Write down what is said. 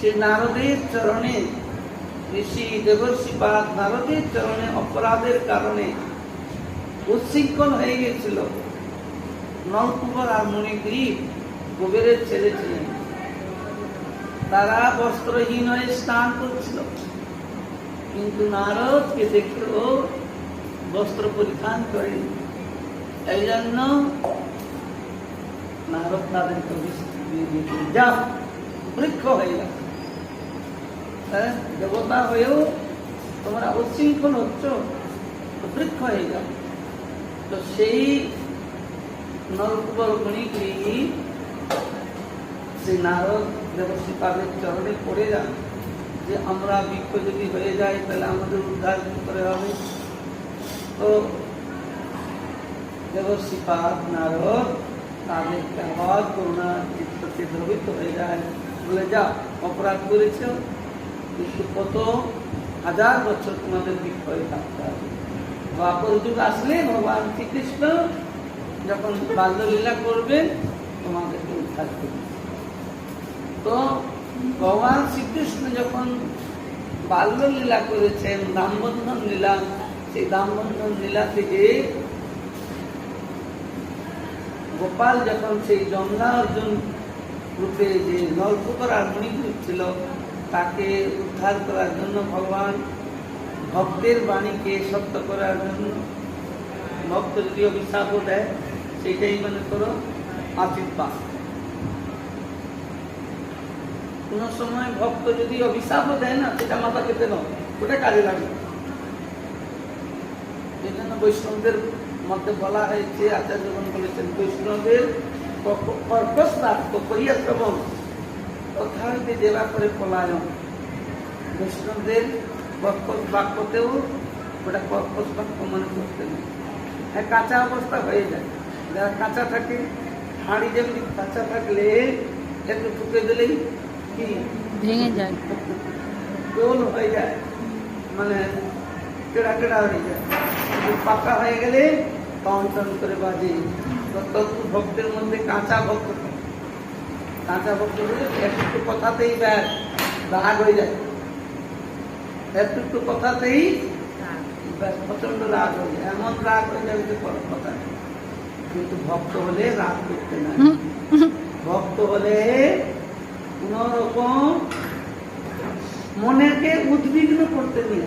সে নারদের চরণে ঋষি দেবর্ষিপাদ নারদের চরণে অপরাধের কারণে উচ্ছৃঙ্খল হয়ে গেছিল নলকুমার আর মণিগ্রীব কুবেরের ছেলে ছিলেন। তারা বস্ত্রহীন হয়ে স্নান করছিল। কিন্তু নারদকে দেখল বস্ত্র পরিধান করেনি। এই জন্য নারদ তাদেরকে যা, বৃক্ষ হয়ে গেল। দেবতা হয়েও তোমরা উচ্ছৃঙ্খল হচ্ছ বৃক্ষ হয়ে যাও তো সেই নলকুবর গণিকী সেই নারদ দেবশ্রী পাদের চরণে পড়ে যান যে আমরা বৃক্ষ যদি হয়ে যাই তাহলে আমাদের উদ্ধার করে হবে? তো দেবশ্রীপাদ নারদ তাদেরকে আবার করুণা চিত্তকে দ্রবিত হয়ে যায়। বলে যা অপরাধ করেছ? কিন্তু কত হাজার বছর তোমাদের বৃক্ষ হয়ে থাকতে হবে। দ্বাপর যুগ আসলে ভগবান শ্রীকৃষ্ণ যখন বাল্যলীলা করবেন তোমাদেরকে উদ্ধার করবে। তো ভগবান শ্রীকৃষ্ণ যখন বাল্যলীলা করেছেন, দামবন্ধন লীলা, সেই দামবন্ধন লীলা থেকে গোপাল যখন সেই জমনা অর্জুন রূপে যে নলকুমার আর ছিল তাকে উদ্ধার করার জন্য ভগবান ভক্তের বাণীকে সত্য করার জন্য ভক্ত যদি অভিশাপও দেয় সেটাই মনে করো আশীর্বাদ। কোন সময় ভক্ত যদি অভিশাপও দেয় না, সেটা মাথা পেতে নাও, ওটা কাজে লাগে জন্য বৈষ্ণবদের মধ্যে বলা হয়েছে, আচার্যগণ বলেছেন, বৈষ্ণবের কর্কশ বাক্য করিয়া শ্রবণ কথা হইতে দেবা করে পলায়ন। বৈষ্ণবদের কর্কশ বাক্যতেও ওটা কর্কশ বাক্য মনে করতে নেই। হ্যাঁ কাঁচা অবস্থা হয়ে যায়। যারা কাঁচা থাকে হাঁড়ি যেমনি কাঁচা থাকলে একটু ঠুকে দিলেই কি? ভেঙে যায়। গোল হয়ে যায়। মানে কেড়া কেড়া হয়ে যায়। পাকা হয়ে গেলে টন টন করে বাজে। তত ভক্তের মধ্যে কাঁচা ভক্ত থাকে। কাঁচা ভক্ত একটু কথাতেই ব্যাস রাগ হয়ে যায়। একটু একটু কথাতেই প্রচণ্ড রাগ হয়ে যায়। এমন রাগ হয়ে যায় যে কোনো কথা কিন্তু ভক্ত হলে রাগ করতে না। ভক্ত হলে কোন রকম মনেকে উদ্বিগ্ন করতে নেই।